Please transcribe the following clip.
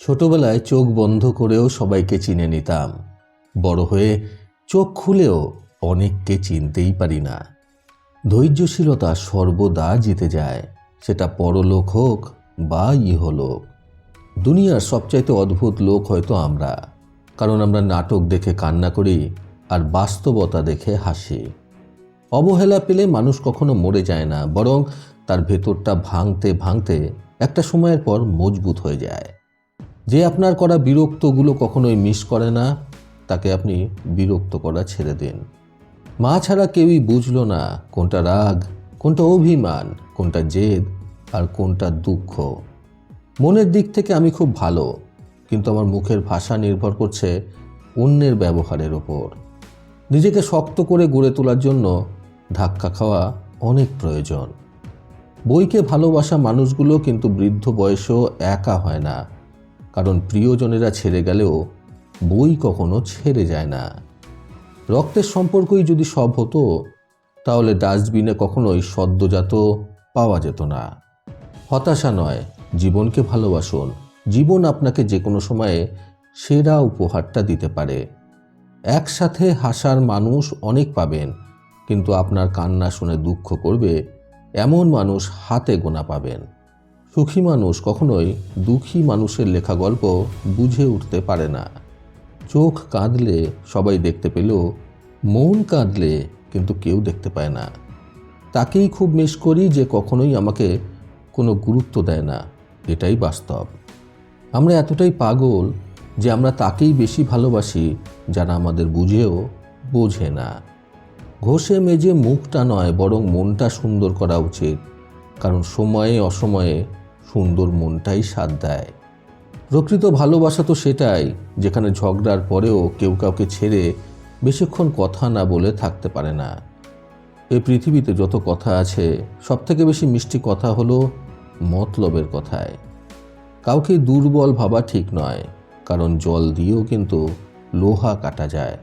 ছোটবেলায় চোখ বন্ধ করেও সবাইকে চিনে নিতাম। বড় হয়ে চোখ খুলেও অনেককে চিনতেই পারি না। ধৈর্যশীলতা সর্বদা জিতে যায়, সেটা পরলোক হোক বা ইহলোক। দুনিয়ার সবচাইতে অদ্ভুত লোক হয়তো আমরা, কারণ আমরা নাটক দেখে কান্না করি আর বাস্তবতা দেখে হাসি। অবহেলা পেলে মানুষ কখনো মরে যায় না, বরং তার ভেতরটা ভাঙতে ভাঙতে একটা সময়ের পর মজবুত হয়ে যায়। যে আপনার করা বিরক্তগুলো কখনোই মিস করে না, তাকে আপনি বিরক্ত করা ছেড়ে দিন। মা ছাড়া কেউই বুঝলো না কোনটা রাগ, কোনটা অভিমান, কোনটা জেদ আর কোনটা দুঃখ। মনের দিক থেকে আমি খুব ভালো, কিন্তু আমার মুখের ভাষা নির্ভর করছে অন্যের ব্যবহারের ওপর। নিজেকে শক্ত করে গড়ে তোলার জন্য ধাক্কা খাওয়া অনেক প্রয়োজন। বইকে ভালোবাসা মানুষগুলো কিন্তু বৃদ্ধ বয়সেও একা হয় না। কারণ প্রিয়জনেরা ছেড়ে গেলেও বই কখনো ছেড়ে যায় না। রক্তের সম্পর্কই যদি সব হতো, তাহলে ডাস্টবিনে কখনোই সদ্যজাত পাওয়া যেত না। হতাশা নয়, জীবনকে ভালোবাসুন। জীবন আপনাকে যে কোনো সময়ে সেরা উপহারটা দিতে পারে। একসাথে হাসার মানুষ অনেক পাবেন, কিন্তু আপনার কান্না শুনে দুঃখ করবে এমন মানুষ হাতে গোনা পাবেন। সুখী মানুষ কখনোই দুঃখী মানুষের লেখা গল্প বুঝে উঠতে পারে না। চোখ কাঁদলে সবাই দেখতে পেলেও মন কাঁদলে কিন্তু কেউ দেখতে পায় না। তাকেই খুব মিস করি যে কখনোই আমাকে কোনো গুরুত্ব দেয় না। এটাই বাস্তব। আমরা এতটাই পাগল যে আমরা তাকেই বেশি ভালোবাসি যারা আমাদের বুঝেও বোঝে না। ঘষে মেজে মুখটা নয়, বরং মনটা সুন্দর করা উচিত। কারণ সময়ে অসময়ে সুন্দর মনটাই স্বাদ দেয়। প্রকৃত ভালোবাসা তো সেটাই, যেখানে ঝগড়ার পরেও কেউ কাউকে ছেড়ে বেশিক্ষণ কথা না বলে থাকতে পারে না। এই পৃথিবীতে যত কথা আছে সব থেকে বেশি মিষ্টি কথা হলো মতলবের কথায়। কাউকে দুর্বল ভাবা ঠিক নয়, কারণ জল দিয়েও কিন্তু লোহা কাটা যায়।